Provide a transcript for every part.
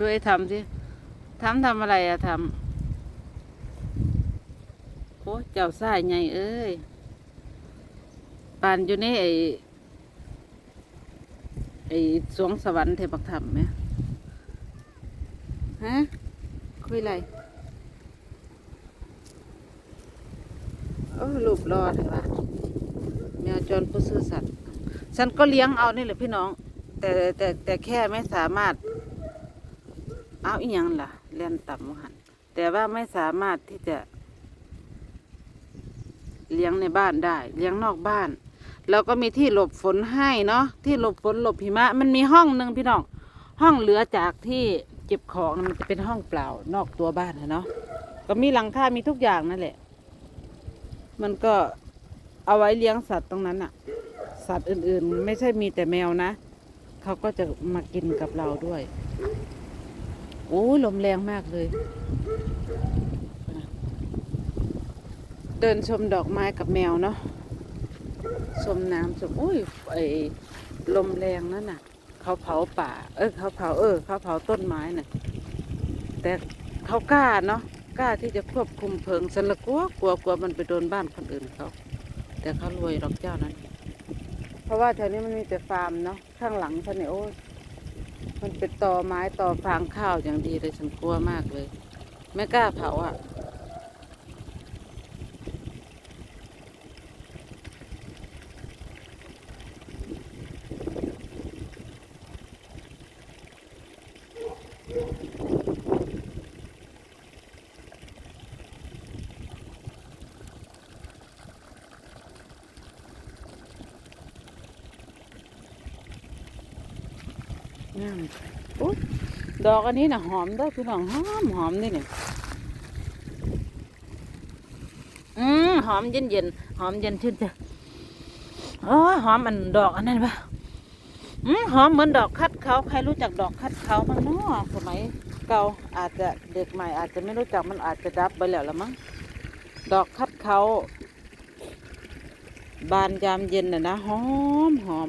ด้วยทำสิทำทำอะไรอะทำโอ้เจ้าสายไงเอ้ยปานอยู่ในไอ้ไอ้สวงสวรรค์เทพธรรมไหมฮะคุยอะไรโอ้รูปรอดเลยวะแมวจรผู้ซื่อสัตย์ฉันก็เลี้ยงเอานี่แหละพี่น้อง แต่แต่แต่แค่ไม่สามารถ เอาอีหยังล่ะเรียนต่ำหันแต่ว่าไม่สามารถที่จะ เลี้ยงในบ้านได้ เลี้ยงนอกบ้านแล้วก็มีที่หลบฝนให้เนาะที่หลบฝนหลบหิมะ มันมีห้องหนึ่งพี่น้องห้องเหลือจากที่เก็บของมันจะเป็นห้องเปล่านอกตัวบ้านนะเนาะก็มีหลังคา มีทุกอย่างนั่นแหละ มันก็เอาไว้เลี้ยงสัตว์ตรงนั้นอะสัตว์อื่นๆ ไม่ใช่มีแต่แมวนะ เขาก็จะมากินกับเราด้วย โอ้ลมแรงมากเลย เดินชมดอกไม้กับแมวเนาะชมน้ำชมอุ้ยไอลมแรงนั่นน่ะ เขาเผาป่า เออเขาเผาเออ เขาเผาต้นไม้น่ะ แต่เขากล้าเนาะกล้าที่จะควบคุมเพลิงฉันละกลัวกลัวกลัวมันไปโดนบ้านคนอื่นเขา แต่เขารวยหรอกเจ้านั้น เพราะว่าแถวนี้มันมีแต่ฟาร์มเนาะข้างหลังฉันเนี่ยโอ้ มันเป็นตอไม้ตอฟางข้าวอย่างดีเลยฉันกลัวมากเลย ไม่กล้าเผาอะ งามอุ๊ยดอกอันนี้นะหอมด้อพี่น้องหอมหอมนี่นี่อืมหอมเย็นเย็นหอมเย็นชื่นใจอ้ยหอมอันดอกอันนั้นปะอืมหอมเหมือนดอกคัดเขาใครรู้จักดอกคัดเขาบ้างเนาะสมัยเก่าอาจจะเด็กใหม่อาจจะไม่รู้จักมันอาจจะดับไปแล้วละมั้งดอกคัดเขาบานยามเย็นน่ะนะหอมหอม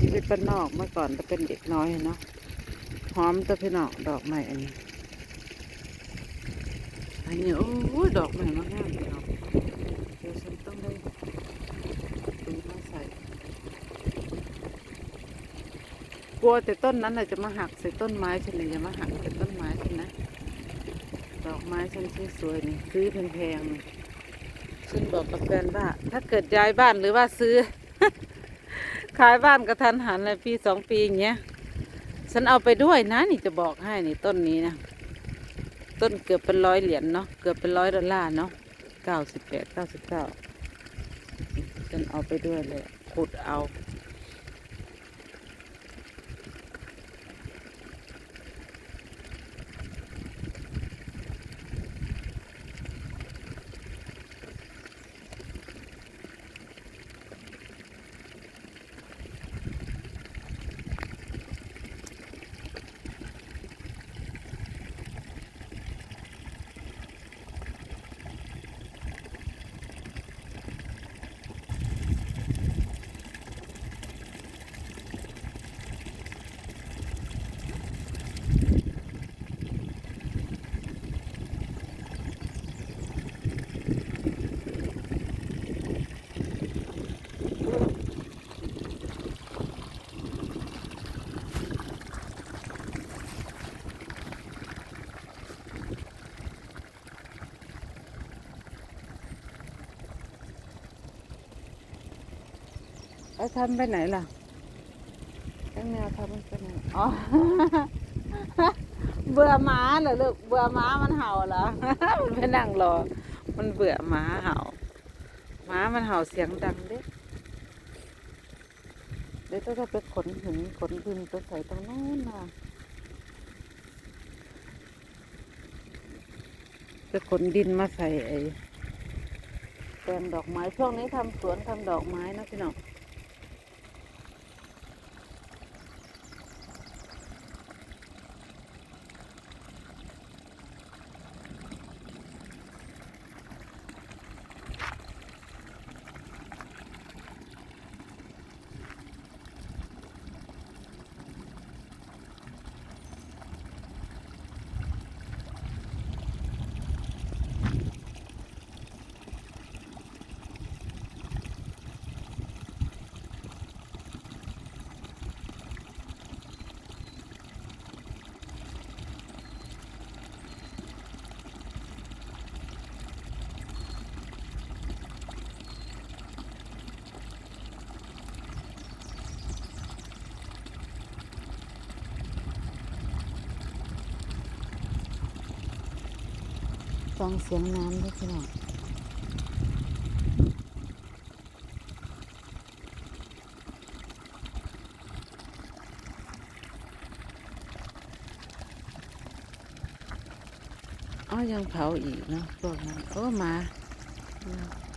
ชีวิตบ้านนอกเมื่อก่อนจะเป็นเด็กน้อยเนาะหอมตะพี่น้องดอกไม้อันนี้อันนี้โอ้ยดอกไม้มากงามพี่น้องเดี๋ยวฉันต้องได้ดูมาใส่กลัวแต่ต้นนั้นน่ะจะมาหักใส่ต้นไม้ฉันเลยอย่ามาหักใส่ต้นไม้ฉันนะ ดอกไม้ฉันสวยๆนี่ซื้อแพงๆฉันบอกกับแฟนว่า ถ้าเกิดย้ายบ้านหรือว่าซื้อ ขายบ้านกระทันหันเลยปีสองปีอย่างเงี้ย ฉันเอาไปด้วยนะนี่จะบอกให้นี่ต้นนี้นะ ต้นเกือบเป็นร้อยเหรียญเนาะ เกือบเป็นร้อยดอลลาร์เนาะเก้าสิบแปดเก้าสิบเก้าฉันเอาไปด้วยเลยขุดเอา แล้วทำไปไหนล่ะตั้งแนวทำมันไปไหนอ๋อ เบื่อหมาเหรอลูก เบื่อหมามันเห่าเหรอ มันไปนั่งรอ มันเบื่อหมาเห่าหมามันเห่าเสียงดังเด้เดี๋ยวต้องไปขนหินขนดินไปใส่ตรงโน้นน่ะจะขนดินมาใส่ไอ้แปลงดอกไม้ช่วงนี้ทำสวนทำดอกไม้นะพี่น้อง ฟังเสียงน้ำด้วยพี่น้องอ้อยังเผาอีกเนาะพวกนั้นโอ้มา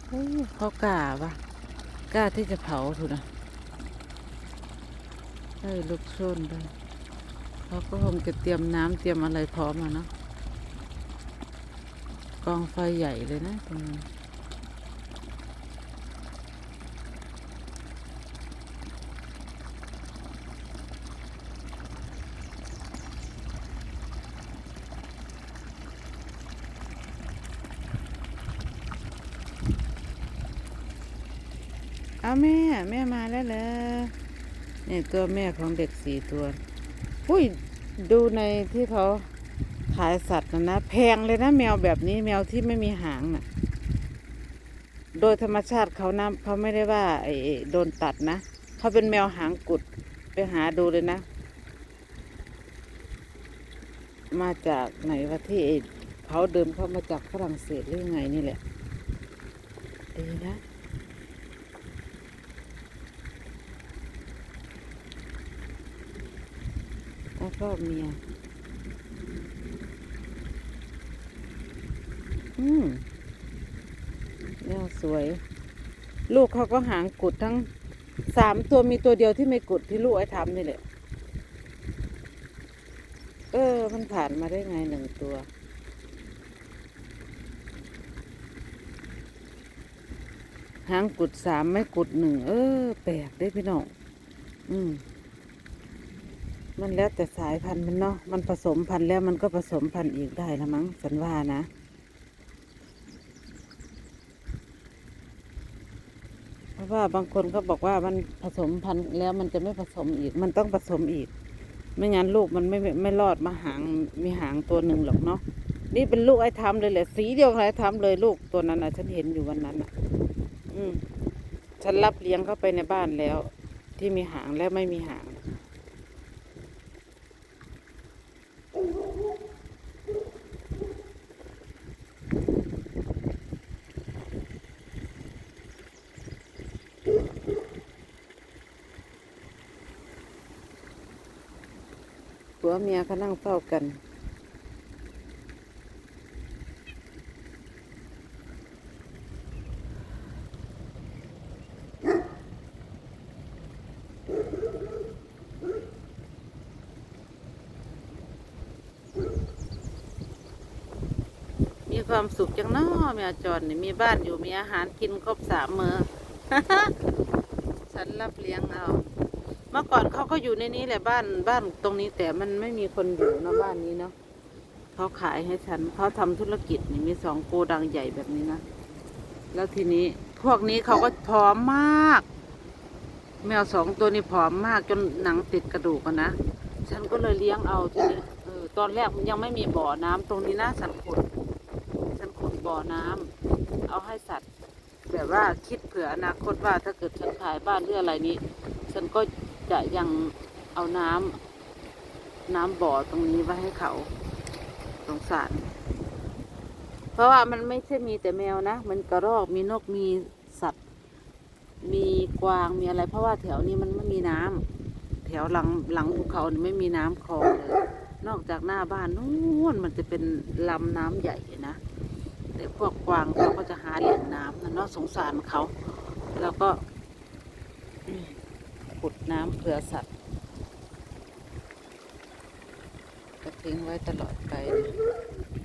โอ้เขากล้าปะกล้าที่จะเผาถูกนะเฮ้ยลุกโชนด้วยเขาก็คงจะเตรียมน้ำเตรียมอะไรพร้อมอะเนาะ กองไฟใหญ่เลยนะตรงนี้เอาแม่ แม่มาแล้วเหรอนี่ยตัวแม่ของเด็กสี่ตัว อุ้ย ดูในที่เขา ขายสัตว์นะนะแพงเลยนะแมวแบบนี้แมวที่ไม่มีหางน่ะ โดยธรรมชาติเขานะเขาไม่ได้ว่าไอ้โดนตัดนะเขาเป็นแมวหางกุดไปหาดูเลยนะ มาจากไหนวะที่เขาเดิมเขามาจากฝรั่งเศสหรือยังไงนี่แหละดีนะแล้วก็เมีย อืมเนี่สวย ลูกเขาก็หางกุดทั้งสามตัวมีตัวเดียวที่ไม่กุดที่ลูกไอ้ทำนี่แหละ เออ มันผ่านมาได้ไงหนึ่งตัว หางกุดสามไม่กุดหนึ่งเออ แปลกได้พี่น้อง อืมมันแล้วแต่สายพันธุ์มันเนาะ มันผสมพันธุ์แล้วมันก็ผสมพันธุ์อีกได้ละมั้งฉันว่านะ เพ ราะว่าบางคนก็บอกว่ามันผสมพันธุ์แล้วมันจะไม่ผสมอีก มันต้องผสมอีก ไม่งั้นลูกมันไม่ไม่รอดมาหางมีหางตัวหนึ่งหรอกเนาะนี่เป็นลูกไอ้ทำเลยแหละ สีเดียวกับไอ้ทำเลยลูกตัวนั้นอะ ฉันเห็นอยู่วันนั้นอะ อืมฉันรับเลี้ยงเข้าไปในบ้านแล้ว ที่มีหางและไม่มีหาง ผัวเมียเขานั่งเฝ้ากัน มีความสุขจังเนาะแมวจรนี่มีบ้านอยู่มีอาหารกินครบสามมือ ฉันรับเลี้ยงเอา เมื่อก่อนเขาก็อยู่ในนี้แหละบ้านบ้านตรงนี้แต่มันไม่มีคนอยู่เนอะบ้านนี้เนาะเขาขายให้ฉันเขาทำธุรกิจนี่มีสองโกดังใหญ่แบบนี้นะแล้วทีนี้พวกนี้เขาก็ผอมมาก แมวสองตัวนี้ผอมมากจนหนังติดกระดูกนะฉันก็เลยเลี้ยงเอาทีนี้เออตอนแรกยังไม่มีบ่อน้ำตรงนี้นะฉันขุดฉันขุดบ่อน้ำเอาให้สัตว์แบบว่าคิดเผื่ออนาคตว่าถ้าเกิดฉันขายบ้านหรืออะไรนี้ ฉันก็ จะยังเอาน้ำน้ำบ่อตรงนี้ไว้ให้เขาสงสาร เพราะว่ามันไม่ใช่มีแต่แมวนะ มันกระรอกมีนกมีสัตว์ มีกวางมีอะไร เพราะว่าแถวนี้มันไม่มีน้ำแถวหลังหลังภูเขาไม่มีน้ำคลองเลยนอกจากหน้าบ้านนู้นมันจะเป็นลำน้ำใหญ่นะแต่พวกกวางเขาก็จะหาแหล่งน้ำนะเนาะสงสารเขา แล้วก็ ขุดน้ำเผื่อสัตว์ก็ทิ้งไว้ตลอดไปนะ